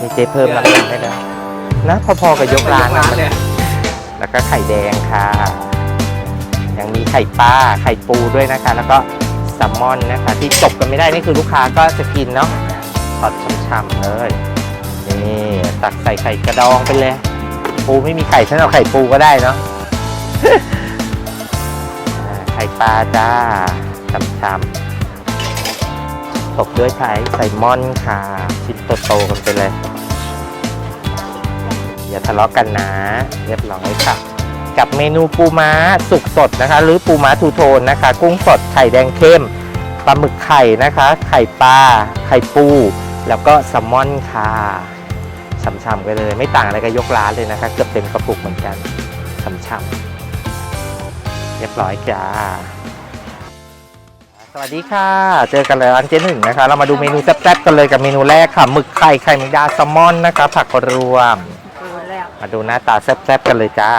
มีเจเพิ่มน้ำหนักให้ด้วนะพอๆกับยกร้านนะเลยแล้วก็ไข่แดงค่ะ ยังมีไข่ปลาไข่ปูด้วยนะคะ แล้วก็แซลมอนนะคะ ที่จบกันไม่ได้นี่คือลูกค้าก็จะกินเนาะทอดช่ำๆเลยนี่ตักใส่ไข่กระดองไปเลย ปูไม่มีไข่ฉันเอาไข่ปูก็ได้เนาะไข่ปลาจ้าช่ำๆตบด้วยไข่ไซมอนค่ะ ชิ้นโตๆกันไปเลย อย่าทะเลาะกันนะ เรียบร้อยค่ะ กับเมนูปูม้าสุกสดนะคะ หรือปูม้าทูโทนนะคะ กุ้งสดไข่แดงเข้มปลาหมึกไข่นะคะ ไข่ปลาไข่ปู แล้วก็แซลมอนค่ะช่ำๆกันเลยไม่ต่างอะไรกับยกร้านเลยนะคะเกือบเต็มกระปุกเหมือนกันช่ำๆเรียบร้อยจ้าสวัสดีค่ะ เจอกันเลยร้านเจ๊หนึ่งนะคะ เรามาดูเมนูแซ่บๆกันเลยกับเมนูแรกค่ะหมึกไข่ไข่แมงดาแซลมอนนะคะ ผักรวม มาดูหน้าตาแซ่บๆกันเลยจ้า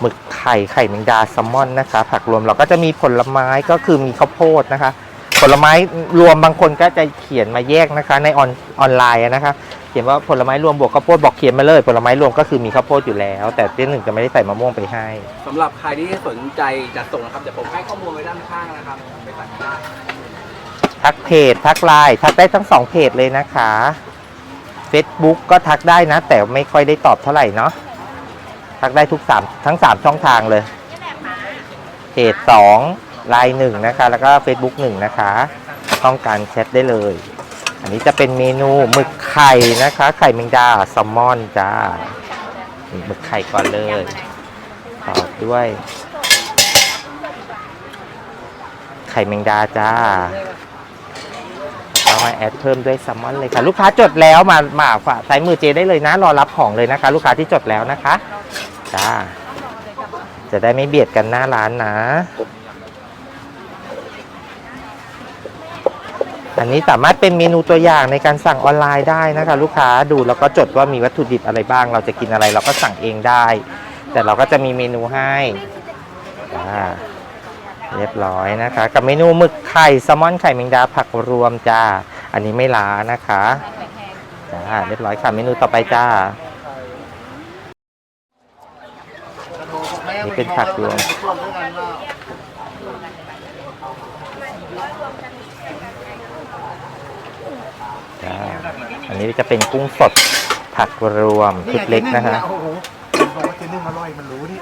หมึกไข่ไข่แมงดาแซลมอนนะคะ ผักรวมเราก็จะมีผลไม้ก็คือมีข้าวโพดนะคะ ผลไม้รวมบางคนก็จะเขียนมาแยกนะคะ ในออนออนไลน์อะนะคะ เขียนว่าผลไม้รวมบวกข้าวโพดบอกเขียนมาเลย ผลไม้รวมก็คือมีข้าวโพดอยู่แล้ว แต่เจ๊หนึ่งจะไม่ได้ใส่มะม่วงไปให้สำหรับใครที่สนใจจะส่งนะครับเดี๋ยวผมให้ข้อมูลไว้ด้านข้างนะครับไปสั่งได้ทักเพจทักไลน์ทักได้ทั้งสองเพจเลยนะคะ Facebook ก็ทักได้นะ แต่ไม่ค่อยได้ตอบเท่าไหร่เนาะทักได้ทุกสามทั้ง 3 ช่องทางเลยเพจ2ไลน์หนึ่งนะคะ แล้วก็ Facebook 1นะคะ ต้องการแชทได้เลย อันนี้จะเป็นเมนูหมึกไข่นะคะ ไข่แมงดาแซลมอนจ้าหมึกไข่ก่อนเลยต่อด้วย ไข่แมงดาจ้า เรามาแอดเพิ่มด้วยแซลมอนเลยค่ะ ลูกค้าจดแล้วมามาฝากใช้มือเจได้เลยนะ รอรับของเลยนะคะ ลูกค้าที่จดแล้วนะคะจ้าจะได้ไม่เบียดกันหน้าร้านนะ อันนี้สามารถเป็นเมนูตัวอย่างในการสั่งออนไลน์ได้นะคะ ลูกค้าดูแล้วก็จดว่ามีวัตถุดิบอะไรบ้าง เราจะกินอะไรเราก็สั่งเองได้ แต่เราก็จะมีเมนูให้จ้า เรียบร้อยนะคะ กับเมนูหมึกไข่แซลมอนไข่แมงดาผักรวมจ้า อันนี้ไม่ล้านะคะจ้าเรียบร้อยค่ะเมนูต่อไปจ้านี่เป็นผักรวมจ้าอันนี้จะเป็นกุ้งสดผักรวมชุดเล็กนะคะโอ้โหบอกว่าเจนึ่งอร่อยมันรู้นี่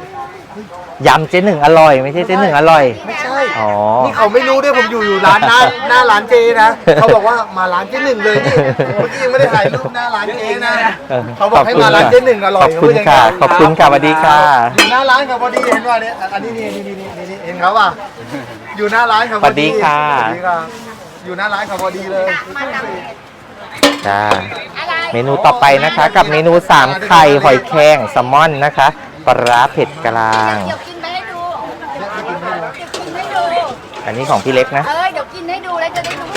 ยำเจ๊หนึ่งอร่อย ไม่ใช่เจ๊หนึ่งอร่อย ไม่ใช่ อ๋อ นี่เขาไม่รู้ด้วยผมอยู่อยู่ร้านหน้าหน้าร้านเจนะ เขาบอกว่ามาร้านเจหนึ่งเลยนี่เมื่อกี้ยังไม่ได้ถ่ายรูปหน้าร้านเจนะ เขาบอกให้มาร้านเจ๊หนึ่งอร่อยขอบคุณค่ะ ขอบคุณค่ะสวัสดีค่ะอยู่หน้าร้านเขาพอดีเห็นว่าเนี่ยอันนี้นี่นี่นี่นี่นี่เห็นเขาป่ะอยู่หน้าร้านเขาพอดีสวัสดีค่ะสวัสดีค่ะอยู่หน้าร้านเขาพอดีเลยจ้าเมนูต่อไปนะคะ กับเมนูสามไข่หอยแครงแซลมอนนะคะปลาร้าเผ็ดกลางเดี๋ยวกินไป อันนี้ของพี่เล็กนะ เออเดี๋ยวกินให้ดูแล้วจะได้รู้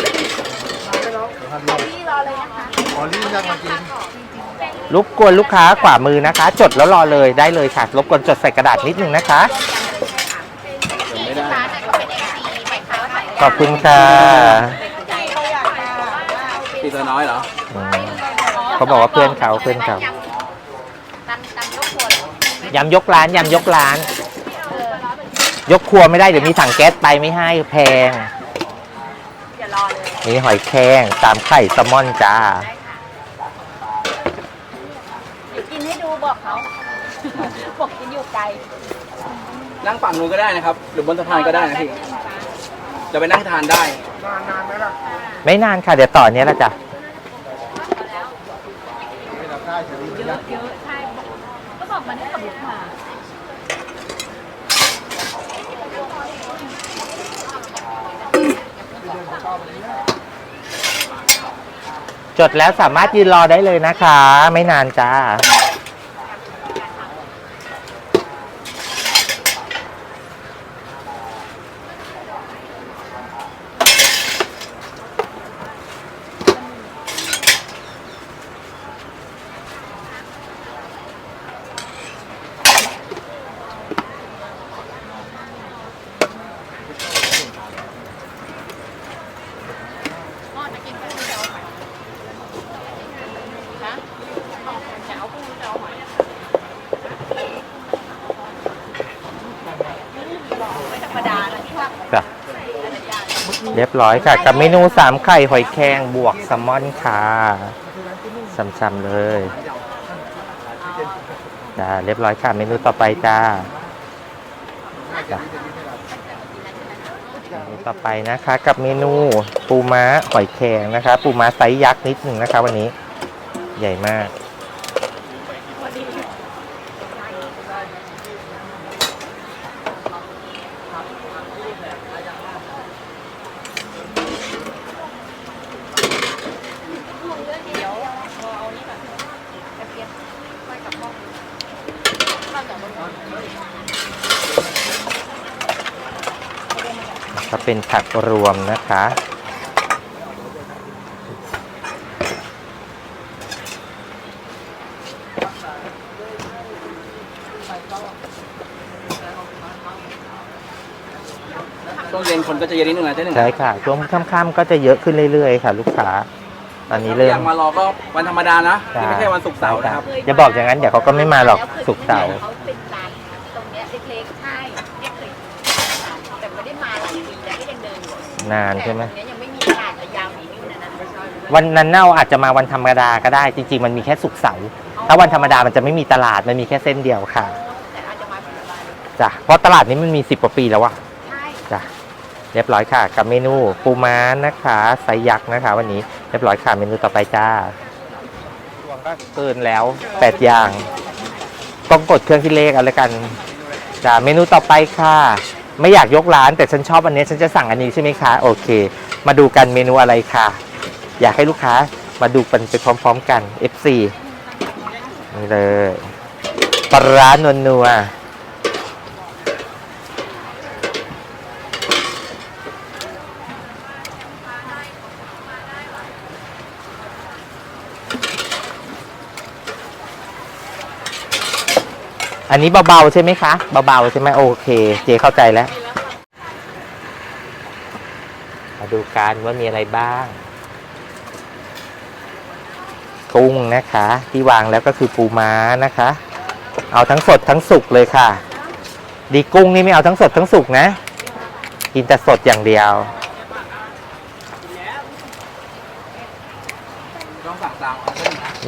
พี่รอเลยนะคะขอรีบยังมากินรบกวนลูกค้าขวามือนะคะ จดแล้วรอเลยได้เลยค่ะรบกวนจดใส่กระดาษนิดนึงนะคะที่ร้านน่ะเขาเป็นเอฟซีไปค้าขายขอบคุณค่ะตีตัวน้อยเหรออืมเขาบอกว่าเพื่อนเขาเพื่อนเขาตำตำยกครัวเหรอยำยกร้านยำยกร้าน ยกครัวไม่ได้ เดี๋ยวมีถังแก๊สไปไม่ให้แพงเดี๋ยวรอเลย มีหอยแครงตามไข่แซลมอนจ้าเดี๋ยวกินให้ดูบอกเขา บอกกินอยู่ไกลนั่งฝั่งนู้นก็ได้นะครับ หรือบนสะพานก็ได้นะพี่จะไปนั่งทานได้นานนานไหมล่ะไม่นานค่ะ เดี๋ยวต่อเนี้ยละจ้ะได้จะรีบเยอะเยอะใช่ ก็บอกมันให้กับลูกค้า จดแล้วสามารถยืนรอได้เลยนะคะ ไม่นานจ้า พ่อจะกินกันเดียวค่ะ เรียบร้อยค่ะ กับเมนูสามไข่หอยแครงบวกแซลมอนค่ะซ้ำๆเลยจ้าเรียบร้อยค่ะ เมนูต่อไปจ้าจ้ะเมนูต่อไปนะคะ กับเมนูปูม้าหอยแครงนะคะ ปูม้าไซส์ยักษ์นิดหนึ่งนะคะ วันนี้ใหญ่มาก ก็ เป็นผักรวมนะคะ ช่วงเย็นคนก็จะเยอะนิดนึงนะเจ๊หนึ่งใช่ค่ะ ช่วงค่ำๆก็จะเยอะขึ้นเรื่อยๆ ค่ะ ลูกค้าตอนนี้เริ่อยามกมารอก็วันธรรมดานะที่ไม่ใช่วันศุกร์เสาร์นะครับ อย่าบอกอย่างนั้นเดี๋ยวเขาก็ไม่มาหรอกสุกร์เสาร์เขาเป็นร้านตรงเนี้ยเล็กๆใช่เนี่ยเคยแต่ไม่ได้มาหลายปีแล้วก็ยังเดิ นอยู่นานใช่ไหมแต่ตรงเนี้ยยังไม่มีตลาดระยาวนี้นี่นะนะวันนั้นเน่าอาจจะมาวันธรรมดาก็ได้ จริง ๆ มันมีแค่สุกร์เสาร์ถ้าวันธรรมดามันจะไม่มีตลาดมันมีแค่เส้นเดียวค่ะแต่อาจจะมาเป็นวันจ้ะเพราะตลาดนี้มันมี10กว่าปีแล้วอะใช่จ้ะเรียบร้อยค่ะ กับเมนูปูม้านะคะไซส์ยักษ์นะคะ วันนี้เรียบร้อยค่ะเมนูต่อไปจ้าช่วงก็เกินแล้วแปดอย่างต้องกดเครื่องที่เลขเอาละกันจ้ะเมนูต่อไปค่ะ ไม่อยากยกร้าน แต่ฉันชอบอันนี้ฉันจะสั่งอันนี้ใช่ไหมคะ โอเค มาดูกันเมนูอะไรค่ะ อยากให้ลูกค้ามาดูกันไปพร้อม ๆ กัน FC นี่เลยปลาร้านวนัว อันนี้เบาๆใช่ไหมคะ เบาๆใช่ไหมโอเค เจเข้าใจแล้ว มาดูกันว่ามีอะไรบ้างกุ้งนะคะ ที่วางแล้วก็คือปูม้านะคะ เอาทั้งสดทั้งสุกเลยค่ะ ดีกุ้งนี่ไม่เอาทั้งสดทั้งสุกนะ กินแต่สดอย่างเดียว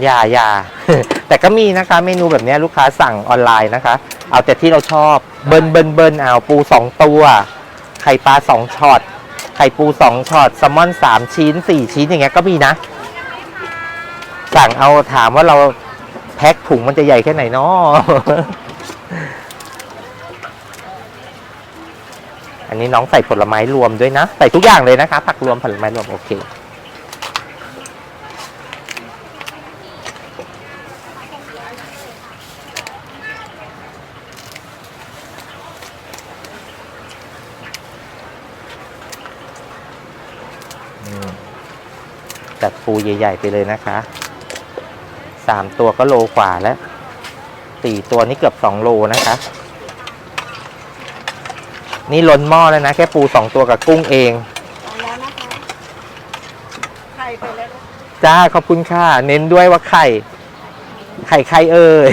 อย่าอย่า แต่ก็มีนะคะเมนูแบบนี้ลูกค้าสั่งออนไลน์นะคะ เอาแต่ที่เราชอบเบิร์นเบิร์นเบิร์นเอาปูสองตัว ไข่ปลาสองช็อตไข่ปูสองช็อตแซลมอนสามชิ้นสี่ชิ้นอย่างเงี้ยก็มีนะ สั่งเอาถามว่าเราแพ็คถุงมันจะใหญ่แค่ไหนเนาะอันนี้น้องใส่ผลไม้รวมด้วยนะ ใส่ทุกอย่างเลยนะคะ ผักรวมผลไม้รวมโอเค จัดปูใหญ่ๆไปเลยนะคะสามตัวก็โลกว่าแล้วสี่ตัวนี่เกือบสองโลนะคะ นี่ล้นหม้อแล้วนะ แค่ปูสองตัวกับกุ้งเองแล้วนะคะไข่ไปแล้วจ้าขอบคุณค่ะ เน้นด้วยว่าไข่ ไข่ไข่เอ่ย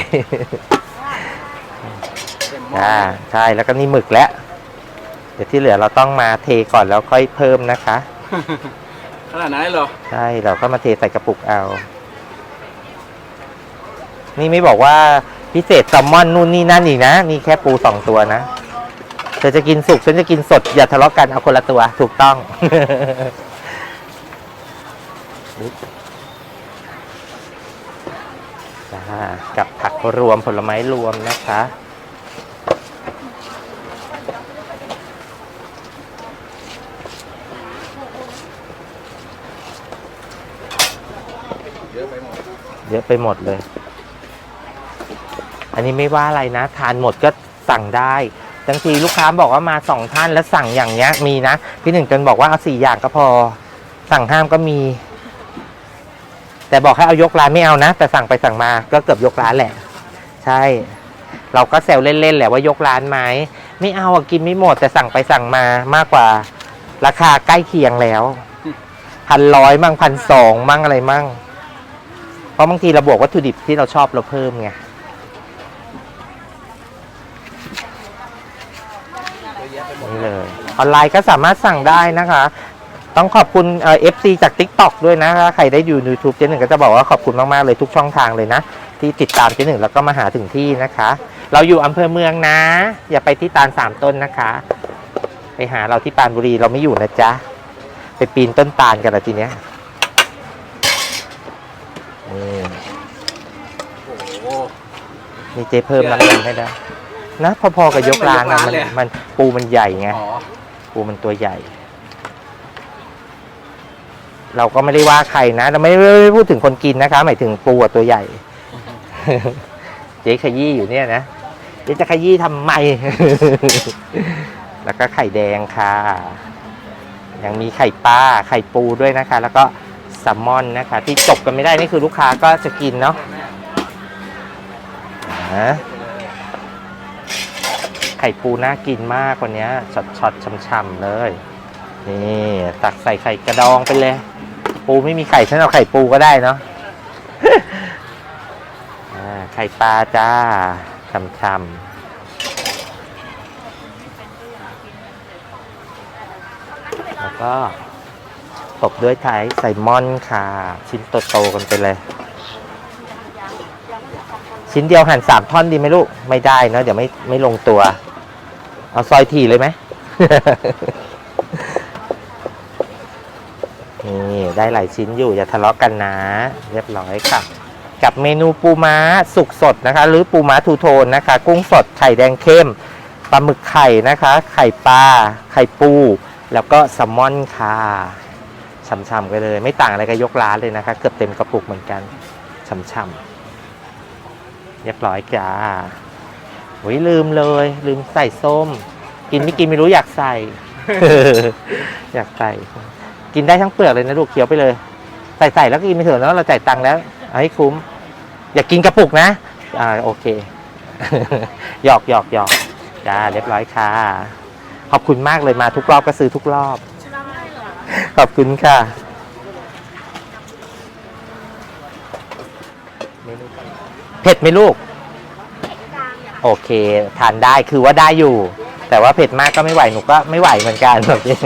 เต็มหม้อจ้าใช่แล้วก็นี่หมึกแล้ว เดี๋ยวที่เหลือเราต้องมาเทก่อนแล้วค่อยเพิ่มนะคะ ขนาดนั้นเหรอ ใช่เราก็มาเทใส่กระปุกเอา นี่ไม่บอกว่าพิเศษแซลมอนนู่นนี่นั่นอีกนะนี่แค่ปูสองตัวนะ เธอจะกินสุกฉันจะกินสด อย่าทะเลาะกันเอาคนละตัว ถูกต้อง จ้ากับผักรวมผลไม้รวมนะคะ เยอะไปหมด เยอะไปหมดเลย อันนี้ไม่ว่าอะไรนะ ทานหมดก็สั่งได้บางทีลูกค้าบอกว่ามาสองท่านแล้วสั่งอย่างเงี้ยมีนะ พี่หนึ่งจนบอกว่าเอาสี่อย่างก็พอ สั่งห้ามก็มี แต่บอกให้เอายกร้านไม่เอานะ แต่สั่งไปสั่งมาก็เกือบยกร้านแหละ ใช่ เราก็แซวเล่นๆแหละว่ายกร้านไหมไม่เอาอะกินไม่หมด แต่สั่งไปสั่งมามากกว่า ราคาใกล้เคียงแล้วพันร้อยมั่งพันสองมั่งอะไรมั่ง เพราะบางทีเราบวกวัตถุดิบที่เราชอบเราเพิ่มไงนี่เลย ออนไลน์ก็สามารถสั่งได้นะคะ ต้องขอบคุณเอฟซีจาก t ิ k t o k ด้วยนะคะใครได้อยู่ YouTube เจ๊หนึ่งก็จะบอกว่าขอบคุณมาก ๆ เลยทุกช่องทางเลยนะ ที่ติดตามเจ๊หนึ่งแล้วก็มาหาถึงที่นะคะ เราอยู่อำเภอเมืองนะ อย่าไปที่ตาลสามต้นนะคะ ไปหาเราที่ปานบุรีเราไม่อยู่นะจ๊ะ ไปปีนต้นตาลกันละทีเนี้ยนี่ โอ้โห มีเจเพิ่มน้ำเงินให้ได้นะพอๆกับยกร้านนะมันเหมือนยกร้านเลยมันปูมันใหญ่ไงอ๋อ ปูมันตัวใหญ่ เราก็ไม่ได้ว่าใครนะเราไม่ได้พูดถึงคนกินนะคะ หมายถึงปูอะตัวใหญ่ เจ๊ขยี้อยู่เนี่ยนะเจ๊จะขยี้ทำไม แล้วก็ไข่แดงค่ะ ยังมีไข่ปลาไข่ปูด้วยนะคะ แล้วก็แซลมอนนะคะ ที่จบกันไม่ได้นี่คือลูกค้าก็จะกินเนาะ ไข่ปูน่ากินมากวันนี้ช็อตช็อตๆช่ำๆเลย นี่ตักใส่ไข่กระดองไปเลย ปูไม่มีไข่ฉันเอาไข่ปูก็ได้เนาะไข่ปลาจ้าช่ำๆแล้วก็ตบด้วยไทยใส่มอนค่ะ ชิ้นโตๆกันไปเลย ชิ้นเดียวหั่นสามท่อนดีไหมลูก ไม่ได้เนอะเดี๋ยวไม่ไม่ลงตัว เอาซอยถี่เลยไหมนี่ได้หลายชิ้นอยู่อย่าทะเลาะกันนะ เรียบร้อยค่ะ กับเมนูปูม้าสุกสดนะคะ หรือปูม้าทูโทนนะคะ กุ้งสดไข่แดงเข้มปลาหมึกไข่นะคะ ไข่ปลาไข่ปู แล้วก็แซลมอนค่ะช่ำๆกันเลย ไม่ต่างอะไรกับยกร้านเลยนะคะ เกือบเต็มกระปุกเหมือนกันช่ำๆ เรียบร้อยจ้าโอ้ยลืมเลย ลืมใส่ส้ม กินไม่กินไม่รู้อยากใส่ อยากใส่ กินได้ทั้งเปลือกเลยนะลูกเคี้ยวไปเลย ใส่ใส่แล้วก็กินไปเถอะเนาะเราจ่ายตังค์แล้วเอาให้คุ้ม อย่ากินกระปุกนะ อ่าโอเคหยอกหยอกหยอกจ้าเรียบร้อยค่ะ ขอบคุณมากเลยมาทุกรอบก็ซื้อทุกรอบ ขอบคุณค่ะ เผ็ดไหมลูก โอเค ทานได้คือว่าได้อยู่ แต่ว่าเผ็ดมากก็ไม่ไหวหนูก็ไม่ไหวเหมือนกันแบบนี้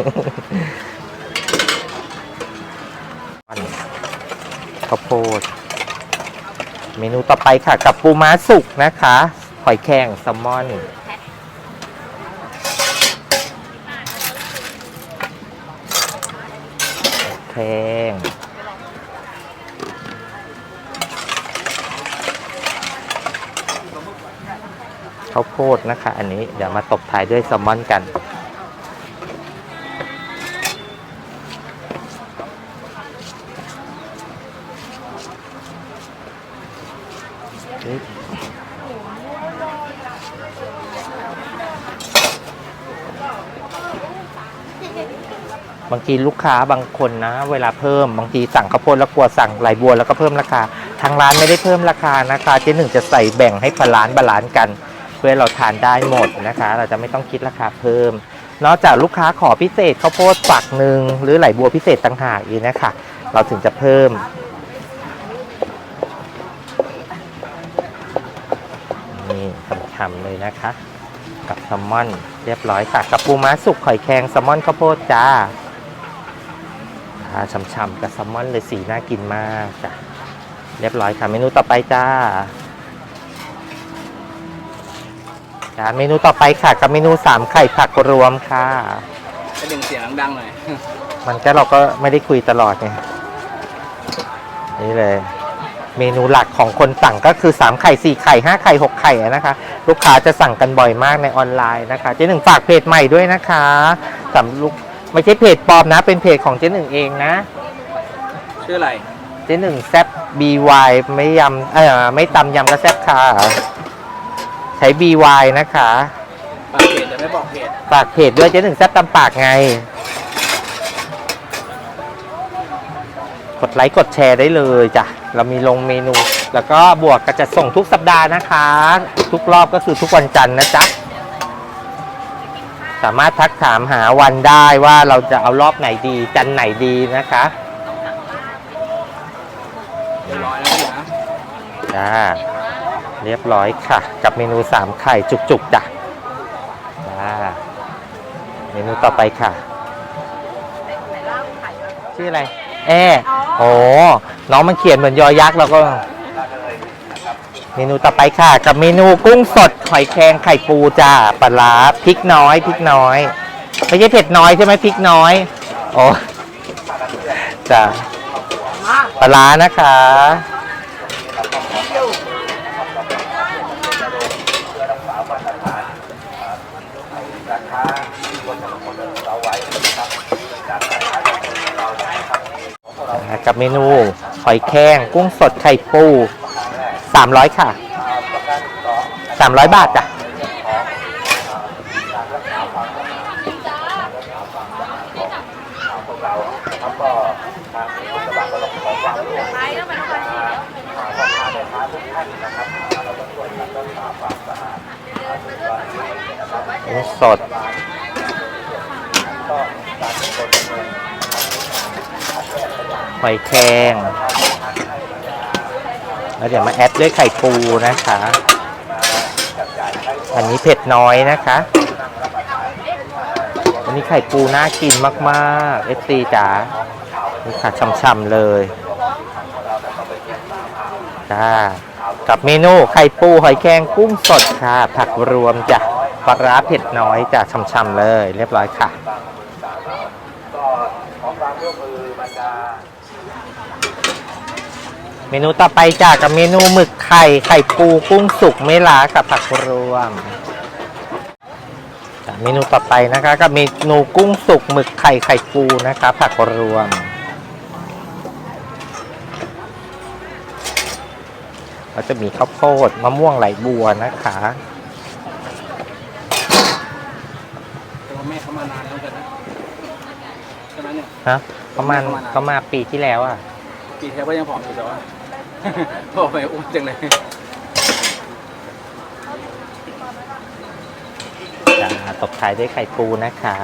ข้าวโพดเมนูต่อไปค่ะ กับปูม้าสุกนะคะ หอยแครงแซลมอนแครง ข้าวโพดนะคะ อันนี้เดี๋ยวมาตบท้ายด้วยแซลมอนกัน บางทีลูกค้าบางคนนะ เวลาเพิ่มบางทีสั่งข้าวโพดแล้วกลัวสั่งไหลบัวแล้วก็เพิ่มราคาทางร้านไม่ได้เพิ่มราคานะคะเจ๊หนึ่งจะใส่แบ่งให้พลานบาลานซ์กัน เพื่อเราทานได้หมดนะคะ เราจะไม่ต้องคิดราคาเพิ่ม นอกจากลูกค้าขอพิเศษข้าวโพดฝักหนึ่งหรือไหลบัวพิเศษต่างหากอีกนะคะ เราถึงจะเพิ่มนี่ทำๆเลยนะคะ กับแซลมอน เรียบร้อยค่ะกับปูม้าสุกหอยแครงแซลมอนข้าวโพดจ้าอ่าช่ำๆกับแซลมอนเลยสีน่ากินมากจ้ะเรียบร้อยค่ะเมนูต่อไปจ้า จ้าเมนูต่อไปค่ะกับเมนูสามไข่ผักรวมค่ะให้ดึงเสียงดังๆหน่อย มันก็เราก็ไม่ได้คุยตลอดไงนี่เลย เมนูหลักของคนสั่งก็คือ3ไข่4ไข่5ไข่6ไข่อะนะคะ ลูกค้าจะสั่งกันบ่อยมากในออนไลน์นะคะ เจ๊หนึ่งฝากเพจใหม่ด้วยนะคะสำลูกไม่ใช่เพจปลอมนะ เป็นเพจของเจ๊หนึ่งเองนะ ชื่ออะไร เจ๊หนึ่งแซบ BY ไม่ยำเออไม่ตำยำก็แซบค่ะ ใช้ BY นะคะ ปากเพจแต่ไม่บอกเพจฝากเพจด้วยเจ๊หนึ่งแซบตำปากไง กดไลค์กดแชร์ได้เลยจ้ะ เรามีลงเมนู แล้วก็บวกก็จะส่งทุกสัปดาห์นะคะ ทุกรอบก็คือทุกวันจันทร์นะจ๊ะ สามารถทักถามหาวันได้ว่าเราจะเอารอบไหนดี จันทร์ไหนดีนะคะเรียบร้อยแล้วพี่นะ จ้า เรียบร้อยค่ะ กับเมนูสามไข่จุกๆจ้ะจ้าเมนูต่อไปค่ะแต่เหล้าไข่ชื่ออะไร แอโอ้น้องมันเขียนเหมือนยอยักษ์เราก็ เมนูต่อไปค่ะ กับเมนูกุ้งสดหอยแครงไข่ปูจ้าปลาร้าพริกน้อยพริกน้อยไม่ใช่เผ็ดน้อยใช่ไหมพริกน้อยโอ้จ้าปลาร้านะคะ กับเมนูหอยแครงกุ้งสดไข่ปู 300 ค่ะ 300 บาทจ้ะกุ้งสด หอยแครงแล้วเดี๋ยวมาแอดด้วยไข่ปูนะคะ อันนี้เผ็ดน้อยนะคะอันนี้ไข่ปูน่ากินมากๆเอฟซีจ๋านี่ค่ะช่ำๆเลยจ้ากับเมนูไข่ปูหอยแครงกุ้งสดค่ะ ผักรวมจ้ะปลาร้าเผ็ดน้อยจ้ะช่ำๆเลย เรียบร้อยค่ะ เมนูต่อไปจ้ากับเมนูหมึกไข่ไข่ปูกุ้งสุกไม่ล้ากับผักรวมจ้ะเมนูต่อไปนะคะกับเมนูกุ้งสุกหมึกไข่ไข่ปูนะคะ ผักรวมก็จะมีข้าวโพดมะม่วงไหลบัวนะคะแต่ว่าแม่เขามานานแล้วกันนะใช่ไหมเนี่ยฮะประมาณประมาณปีที่แล้วอะ ปีที่แล้วก็ยังผอมอยู่แต่ว่า พอไปอ้วนจังเลยจ้าตบท้ายด้วยไข่ปูนะคะ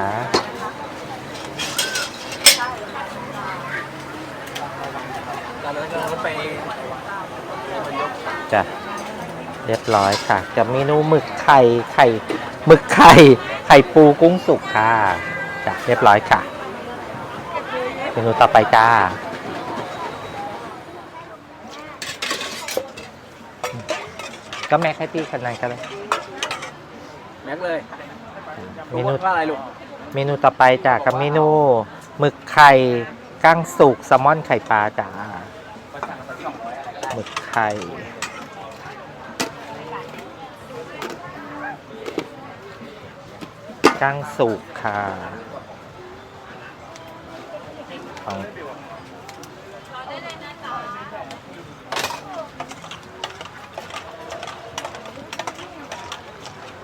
จ้ะ เรียบร้อยค่ะกับเมนูหมึกไข่ไข่หมึกไข่ไข่ปูกุ้งสุกค่ะ จ้ะ เรียบร้อยค่ะ เมนูต่อไปจ้า ก็แม็กให้พี่คนนั้นก็เลยแม็กเลยเมนูว่าอะไรลูกเมนูต่อไปจ้ะกับเมนูหมึกไข่กั้งสุกแซลมอนไข่ปลาจ้าหมึกไข่กั้งสุกค่ะ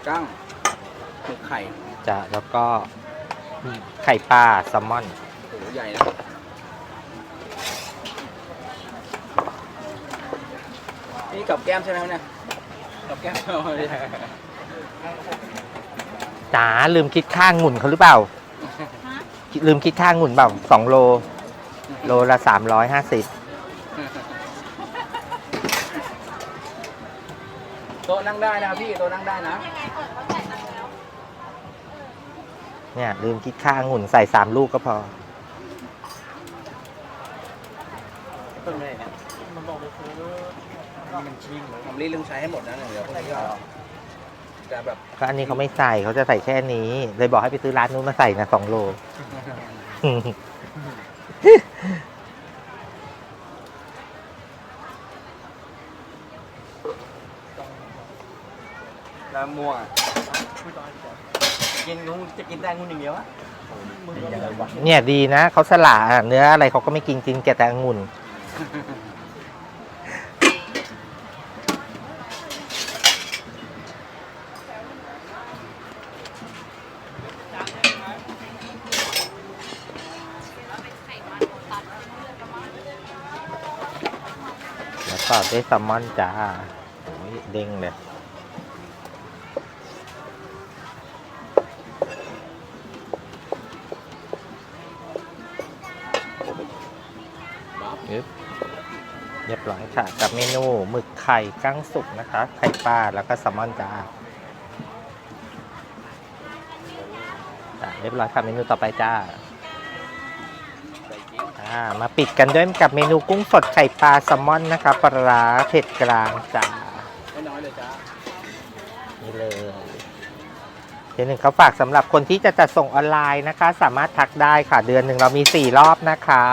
กั้งหมึกไข่จะแล้วก็ไข่ปลาแซลมอนโหใหญ่นะนี่กับแก้มใช่ไหมครับเนี่ยกับแก้มไม่ใช่จ๋าลืมคิดค่างุ่นเขาหรือเปล่า ลืมคิดค่างุ่นเปล่าสองโล โลละสามร้อยห้าสิบ โต๊ะ นั่งได้นะครับพี่โต๊ะนั่งได้นะเนี่ยลืมคิดค่างุ่นใส่สามลูกก็พอต้นอะไรเนี่ยมันบอกไปซื้อมันชิมผมรีบลืมใช้ให้หมดนะเดี๋ยวพวกนี้ก็จะแบบก็อันนี้เขาไม่ใส่เขาจะใส่แค่นี้ เลยบอกให้ไปซื้อร้านนู้นมาใส่นะสองโล น้ำม่วงกินงูจะกินแต่งูอย่างเดียวอะเนี่ยดีนะเขาสละอะเนื้ออะไรเขาก็ไม่กินกินแกแต่องุ่นแล้วต่อด้วยแซลมอนจ้าโอ้ยเด้งเลย เรียบร้อยค่ะ กับเมนูหมึกไข่กั้งสุกนะคะ ไข่ปลาแล้วก็แซลมอนจ้าเรียบร้อยค่ะเมนูต่อไปจ้าามาปิดกันด้วยกับเมนูกุ้งสดไข่ปลาแซลมอนนะคะปลาเผ็ดกลางจ้าไม่น้อยเลยจ้านี่เลยเดี๋ยวหนึ่งเขาฝากสำหรับคนที่จะจัดส่งออนไลน์นะคะ สามารถทักได้ค่ะ เดือนหนึ่งเรามี 4 รอบนะคะ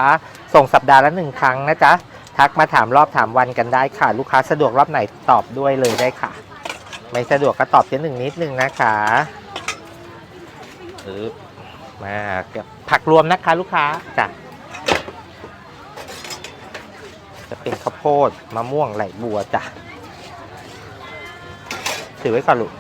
ส่งสัปดาห์ละหนึ่งครั้งนะจ๊ะ ทักมาถามรอบถามวันกันได้ค่ะ ลูกค้าสะดวกรอบไหนตอบด้วยเลยได้ค่ะ ไม่สะดวกก็ตอบเจ๊หนึ่งนิดนึงนะคะอึ๊บมาเก็บผักรวมนะคะลูกค้าจ้ะจะเป็นข้าวโพดมะม่วงไหลบัวจ้ะถือไว้ก่อนลูก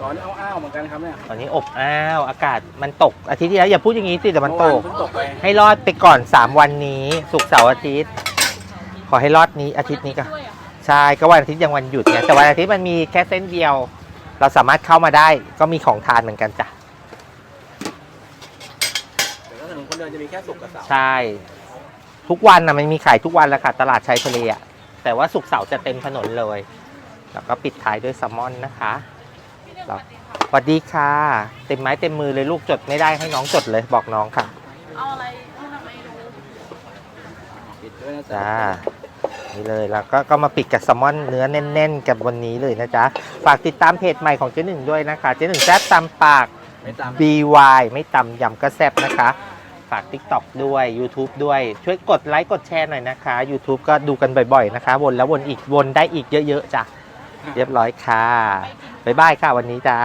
ร้อนเอาอ้าวๆเหมือนกันครับเนี่ยตอนนี้อบอ้าวอากาศมันตกอาทิตย์ที่แล้วอย่าพูดอย่างนี้สิแต่มันตเมื่อวากเพิ่งตกไปให้รอดไปก่อน 3 วันนี้ศุกร์เสาร์อาทิตย์ ขอให้รอดนี้อาทิตย์นี้ก็ด้วยเหรอใช่ก็วันอาทิตย์ยังวันหยุดไงแต่วันอาทิตย์มันมีแค่เส้นเดียว เราสามารถเข้ามาได้ก็มีของทานเหมือนกันจ้ะแต่ถ้าถนนคนเดินจะมีแค่สุกร์กับเสาร์ใช่ ทุกวันนะมันมีขายทุกวันแล้วค่ะตลาดชายทะเลอะแต่ว่าศุกร์เสาร์จะเต็มถนนเลย แล้วก็ปิดท้ายด้วยแซลมอนนะคะ แล้วสวัสดีค่ะ เต็มไม้เต็มมือเลยลูกจดไม่ได้ให้น้องจดเลยบอกน้องค่ะ เอาอะไรให้ทำไมดูปิดด้วยนะจ้านี่เลยแล้วก็ก็มาปิดกับแซลมอนเนื้อแน่น ๆ กับวันนี้เลยนะจ๊ะฝากติดตามเพจใหม่ของเจ๊หนึ่งด้วยนะคะ เจ๊หนึ่งแซ่บตามปาก ไม่ตาม BY ไม่ตำยำก็แซ่บนะคะ ฝาก TikTok ด้วย YouTube ด้วยช่วยกดไลค์กดแชร์หน่อยนะคะ YouTube ก็ดูกันบ่อยๆนะคะ วนแล้ววนอีกวนได้อีกเยอะๆจ้ะเรียบร้อยค่ะ บ๊ายบายค่ะวันนี้จ้า